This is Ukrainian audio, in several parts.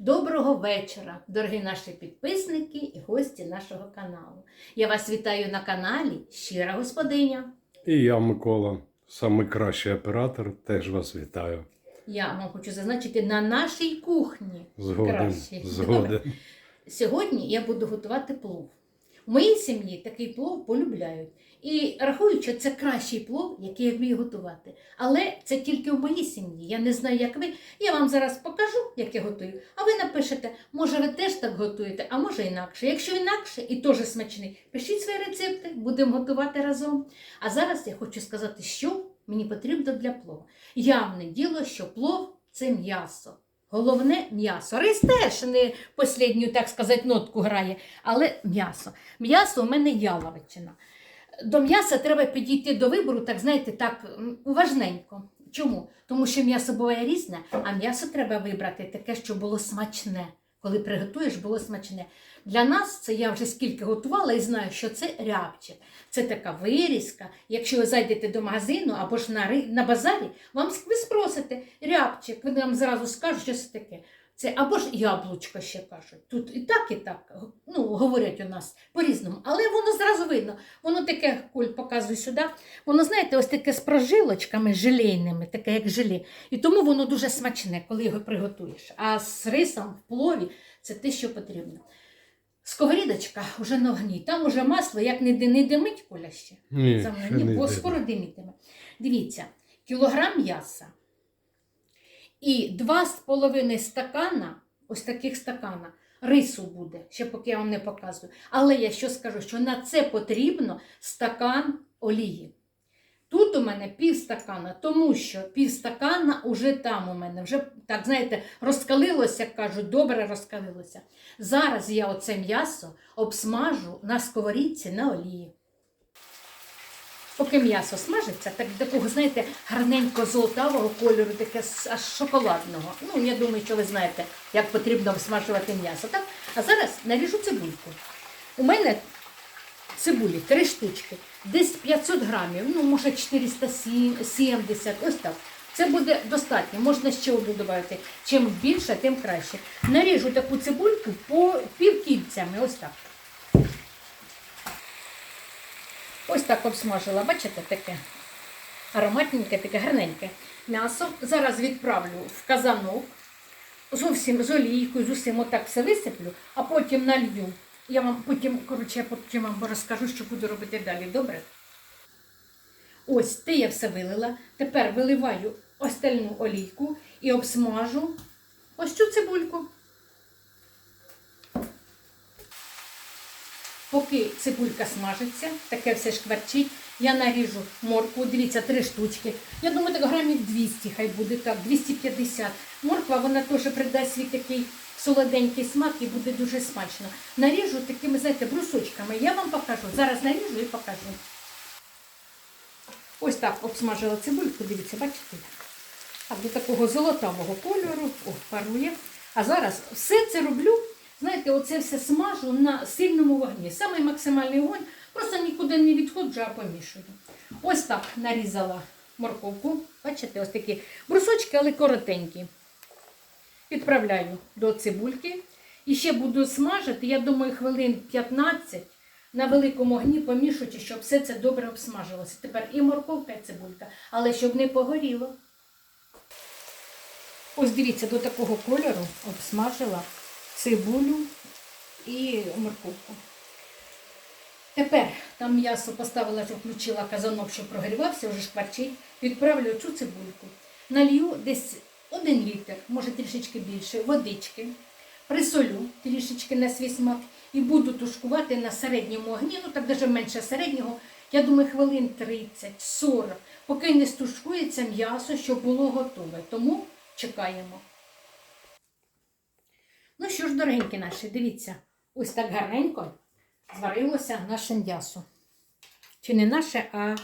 Доброго вечора, дорогі наші підписники і гості нашого каналу. Я вас вітаю на каналі Щира Господиня. І я, Микола, найкращий оператор, теж вас вітаю. Я вам хочу зазначити на нашій кухні. Згоден. Краще. Згоден. Добре. Сьогодні я буду готувати плов. Моїй сім'ї такий плов полюбляють. І рахують, що це кращий плов, який я вмію готувати. Але це тільки в моїй сім'ї. Я не знаю, як ви. Я вам зараз покажу, як я готую. А ви напишете, може ви теж так готуєте, а може інакше. Якщо інакше і теж смачний, пишіть свої рецепти, будемо готувати разом. А зараз я хочу сказати, що мені потрібно для плова. Явне діло, що плов це м'ясо. Головне м'ясо. Рис теж не послідню, так сказати, нотку грає, але м'ясо. М'ясо у мене яловичина. До м'яса треба підійти до вибору, так знаєте, так уважненько. Чому? Тому що м'ясо буває різне, а м'ясо треба вибрати таке, що було смачне. Коли приготуєш, було смачне. Для нас це я вже скільки готувала і знаю, що це рябчик. Це така вирізка. Якщо ви зайдете до магазину або ж на, на базарі, вам ви спросите рябчик, вони вам зразу скажуть, що це таке. Це або ж яблучко ще кажуть. Тут і так, і так ну, говорять у нас по-різному. Але воно зразу видно. Воно таке, Коль, показуй сюди. Воно, знаєте, ось таке з прожилочками желейними, таке як желе. І тому воно дуже смачне, коли його приготуєш. А з рисом в плові це те, що потрібно. Сковорідочка вже на огні. Там уже масло, як не, не димить Коля ще. Ні, За мною, ще ні, не бо скоро димітиме. Дивіться, кілограм м'яса і два з половиною стакана, ось таких стакана, рису буде, ще поки я вам не показую. Але я що скажу, що на це потрібно стакан олії. Тут у мене пів стакана, тому що пів стакана уже там у мене, вже так знаєте, розкалилося, як кажуть, добре розкалилося. Зараз я оце м'ясо обсмажу на сковорідці на олії. Поки м'ясо смажиться, так такого, знаєте, гарненько золотавого кольору, таке аж шоколадного. Ну, я думаю, що ви знаєте, як потрібно обсмажувати м'ясо. Так? А зараз наріжу цибульку. У мене цибулі три штучки, десь 500 грамів, ну, може 470, ось так. Це буде достатньо, можна ще одну додати. Чим більше, тим краще. Наріжу таку цибульку по півкільцями, ось так. Ось так обсмажила, бачите, таке ароматненьке, таке гарненьке м'ясо. Зараз відправлю в казанок, зовсім з олійкою, з усім отак все висиплю, а потім налью. Я вам потім, коротше, я потім вам розкажу, що буду робити далі, добре? Ось те я все вилила. Тепер виливаю остальну олійку і обсмажу ось цю цибульку. Поки цибулька смажиться, таке все шкварчить, я наріжу моркву, дивіться, три штучки. Я думаю, так грамів 200, хай буде так, 250. Морква, вона теж придасть свій такий солоденький смак і буде дуже смачно. Наріжу такими, знаєте, брусочками. Я вам покажу. Зараз наріжу і покажу. Ось так обсмажила цибульку, дивіться, бачите? Так, до такого золотавого кольору, о, парує. А зараз все це роблю, знаєте, оце все смажу на сильному вогні. Самий максимальний вогонь, просто нікуди не відходжу, а помішую. Ось так нарізала морковку. Бачите, ось такі брусочки, але коротенькі. Відправляю до цибульки. І ще буду смажити, я думаю, хвилин 15 на великому огні помішуючи, щоб все це добре обсмажилося. Тепер і морковка, і цибулька, але щоб не погоріло. Ось дивіться, до такого кольору обсмажила цибулю і морковку. Тепер там м'ясо поставила, що включила казанок, щоб прогрівався, вже шкварчить. Відправлю цю цибульку. Налью десь один літр, може трішечки більше, водички. Присолю трішечки на свій смак і буду тушкувати на середньому огні, ну так навіть менше середнього. Я думаю, хвилин 30-40, поки не стушкується м'ясо, щоб було готове. Тому чекаємо. Ну що ж, дорогенькі наші, дивіться, ось так гарненько зварилося наше м'ясо. Чи не наше, а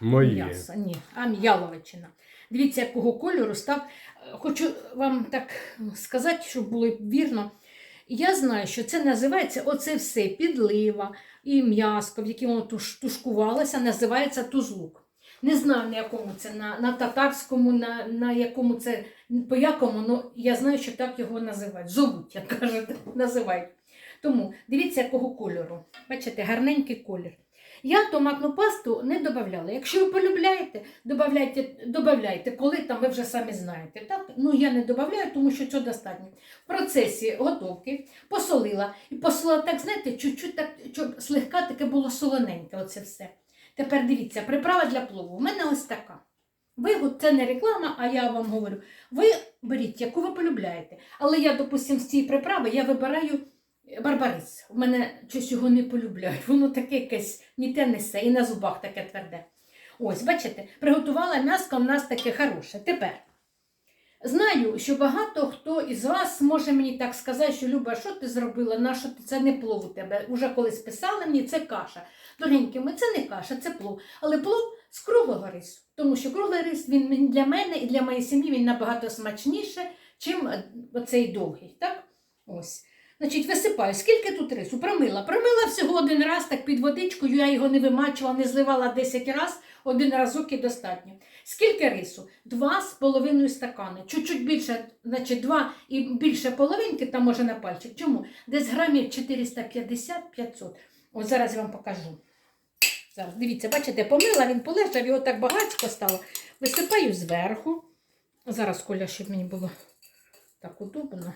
Моє. м'ясо. Ні, а яловичина. Дивіться, якого кольору став. Е, Хочу вам так сказати, щоб було вірно. Я знаю, що це називається оце все підлива і м'яско, в якому воно туш- тушкувалося, називається тузлук. Не знаю на якому це, на, на татарському, на, на якому це, по якому, але я знаю, що так його називають. Зовуть, як кажуть, називають. Тому дивіться, якого кольору. Бачите, гарненький колір. Я томатну пасту не додавала. Якщо ви полюбляєте, добавляйте, добавляйте, коли там ви вже самі знаєте. Так? Ну я не додаю, тому що цього достатньо. В процесі готовки посолила і посолила так, знаєте, чуть-чуть так, щоб слегка таке було солоненьке. Оце все. Тепер дивіться, приправа для плову. У мене ось така. Ви, це не реклама, а я вам говорю. Ви беріть, яку ви полюбляєте. Але я, допустимо, з цієї приправи я вибираю барбарис. У мене щось його не полюбляють. Воно таке якесь ні те несе, і на зубах таке тверде. Ось, бачите, приготувала м'яско в нас таке хороше. Тепер. Знаю, що багато хто із вас може мені так сказати, що Люба, що ти зробила, на що ти це не плов у тебе. Уже колись писали мені, це каша. Дорогенькі, ми це не каша, це плов. Але плов з круглого рису. Тому що круглий рис він для мене і для моєї сім'ї він набагато смачніше, чим е, оцей довгий. Так? Ось. Значить, висипаю. Скільки тут рису? Промила. Промила всього один раз, так під водичкою, я його не вимачувала, не зливала 10 разів, один разок і достатньо. Скільки рису? Два з половиною стакани. Чуть-чуть більше, значить, два і більше половинки, там може на пальчик. Чому? Десь грамів 450-500. Ось зараз я вам покажу. Зараз, дивіться, бачите, помила, він полежав, його так багатько стало. Висипаю зверху. Зараз, Коля, щоб мені було так удобно.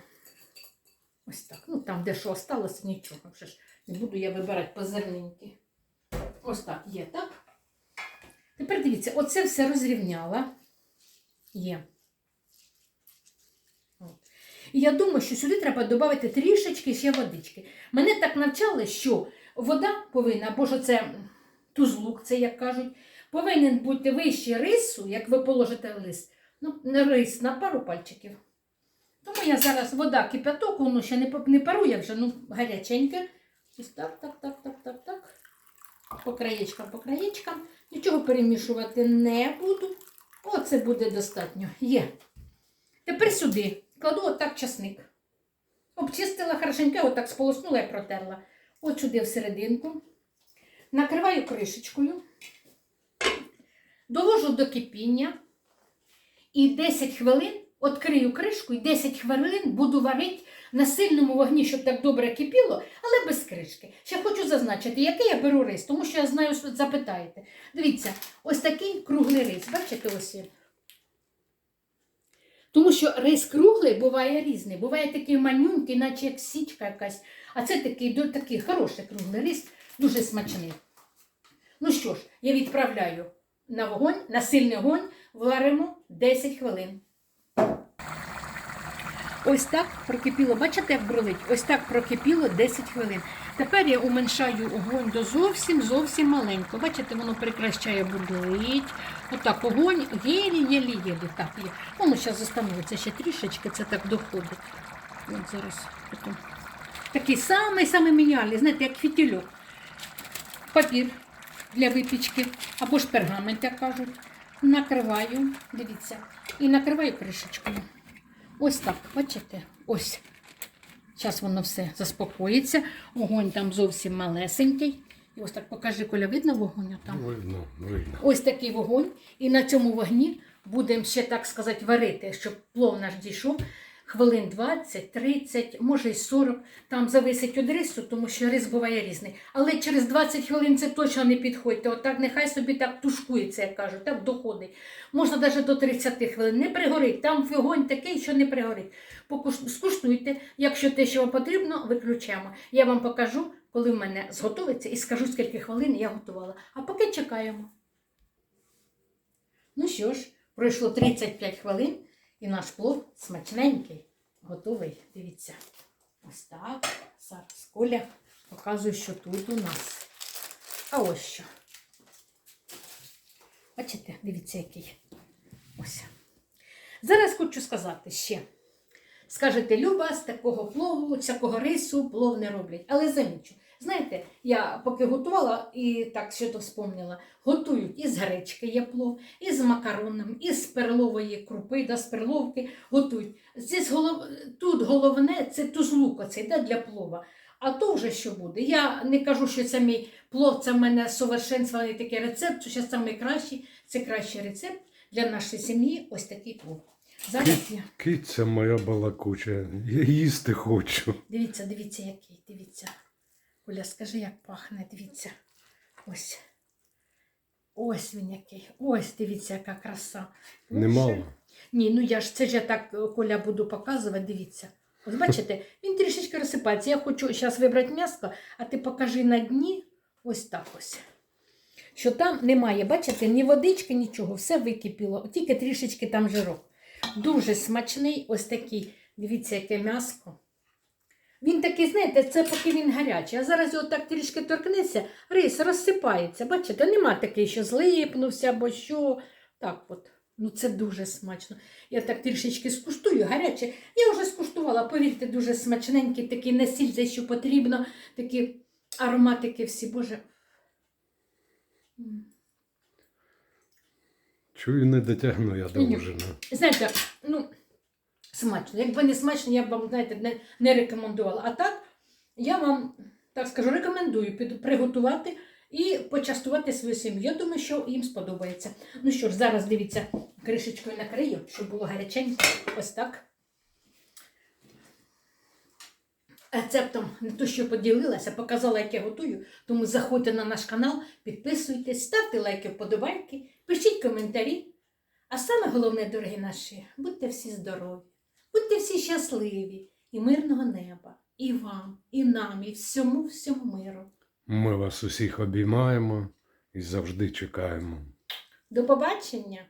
Ось так. Ну там, де що осталося, нічого. Вже ж не буду я вибирати по зернинки. Ось так є, так? Тепер дивіться, оце все розрівняла. Є. І я думаю, що сюди треба додати трішечки ще водички. Мене так навчали, що вода повинна, або ж це тузлук, це як кажуть, повинен бути вище рису, як ви положите лист, ну, рис на пару пальчиків. Тому я зараз вода кипяток, воно ще не, не парує вже, ну гаряченьке. Ось так, так, так, так, так, так. По краєчкам, по краєчкам. Нічого перемішувати не буду. Оце буде достатньо. Є. Тепер сюди кладу отак часник. Обчистила хорошенько, отак сполоснула і протерла. От сюди всерединку. Накриваю кришечкою. Довожу до кипіння. І 10 хвилин відкрию кришку і 10 хвилин буду варити на сильному вогні, щоб так добре кипіло, але без кришки. Ще хочу зазначити, який я беру рис, тому що я знаю, що запитаєте. Дивіться, ось такий круглий рис. Бачите, ось. Тому що рис круглий буває різний. Буває такий манюнький, наче як січка якась. А це такий, такий хороший круглий рис, дуже смачний. Ну що ж, я відправляю на вогонь, на сильний вогонь, варимо 10 хвилин. Ось так прокипіло, бачите, як бролить? Ось так прокипіло 10 хвилин. Тепер я уменшаю огонь до зовсім зовсім маленько. Бачите, воно прекращає бурлить. Отак огонь єлі-єлі-єлі. Воно зараз застановиться ще трішечки, це так доходить. От зараз. Такий самий-самий мініальний, знаєте, як фітільок. Папір для випічки, або ж пергамент, як кажуть. Накриваю, дивіться, і накриваю кришечкою. Ось так, бачите? Ось. Зараз воно все заспокоїться. Огонь там зовсім малесенький. І ось так покажи, Коля, видно вогонь там? Видно, видно. Ось такий вогонь. І на цьому вогні будемо ще, так сказати, варити, щоб плов наш дійшов. Хвилин 20, 30, може й 40. Там зависить від рису, тому що рис буває різний. Але через 20 хвилин це точно не підходьте. Отак нехай собі так тушкується, як кажуть, так доходить. Можна навіть до 30 хвилин. Не пригорить. Там вогонь такий, що не пригорить. Скуштуйте. Якщо те, що вам потрібно, виключаємо. Я вам покажу, коли в мене зготовиться, і скажу, скільки хвилин я готувала. А поки чекаємо. Ну що ж, пройшло 35 хвилин, і наш плов смачненький, готовий. Дивіться. Ось так. Зараз Коля показує, що тут у нас. А ось що. Бачите, дивіться, який. Ось. Зараз хочу сказати ще. Скажете, Люба, з такого плову, з такого рису плов не роблять. Але замічу. Знаєте, я поки готувала і так що то вспомнила, готують із гречки є плов, і з макароном, і з перлової крупи, да, з перловки готують. Здесь голов... Тут головне це тузлук оцей да, для плова. А то вже що буде? Я не кажу, що це мій плов, це в мене совершенствований такий рецепт, що зараз найкращий. Це кращий рецепт для нашої сім'ї. Ось такий плов. Зараз я. Киця моя балакуча, я їсти хочу. Дивіться, дивіться, який. Дивіться. Оля, скажи, як пахне, дивіться. Ось. Ось він який. Ось, дивіться, яка краса. Немало. Ні, ну я ж це ж я так е, Коля буду показувати, дивіться. Ось бачите, він трішечки розсипається. Я хочу зараз вибрати м'ясо, а ти покажи на дні ось так ось. Що там немає, бачите, ні водички, нічого, все википіло, тільки трішечки там жирок. Дуже смачний, ось такий. Дивіться, яке м'яско. Він такий, знаєте, це поки він гарячий. А зараз його так трішки торкнеться, рис розсипається. Бачите, нема такий, що злипнувся або що. Так от. Ну це дуже смачно. Я так трішечки скуштую, гаряче. Я вже скуштувала, повірте, дуже смачненький, такий насіль, те, що потрібно, такі ароматики всі, боже. Чую, не дотягну я до ужина. Знаєте, ну, смачно. Якби не смачно, я б вам, знаєте, не, не рекомендувала. А так, я вам, так скажу, рекомендую приготувати і почастувати свою сім'ю. Я думаю, що їм сподобається. Ну що ж, зараз дивіться, кришечкою накрию, щоб було гаряченько. Ось так. Рецептом не то, що поділилася, показала, як я готую. Тому заходьте на наш канал, підписуйтесь, ставте лайки, вподобайки, пишіть коментарі. А саме головне, дорогі наші, будьте всі здорові, будьте всі щасливі і мирного неба, і вам, і нам, і всьому всьому миру. Ми вас усіх обіймаємо і завжди чекаємо. До побачення!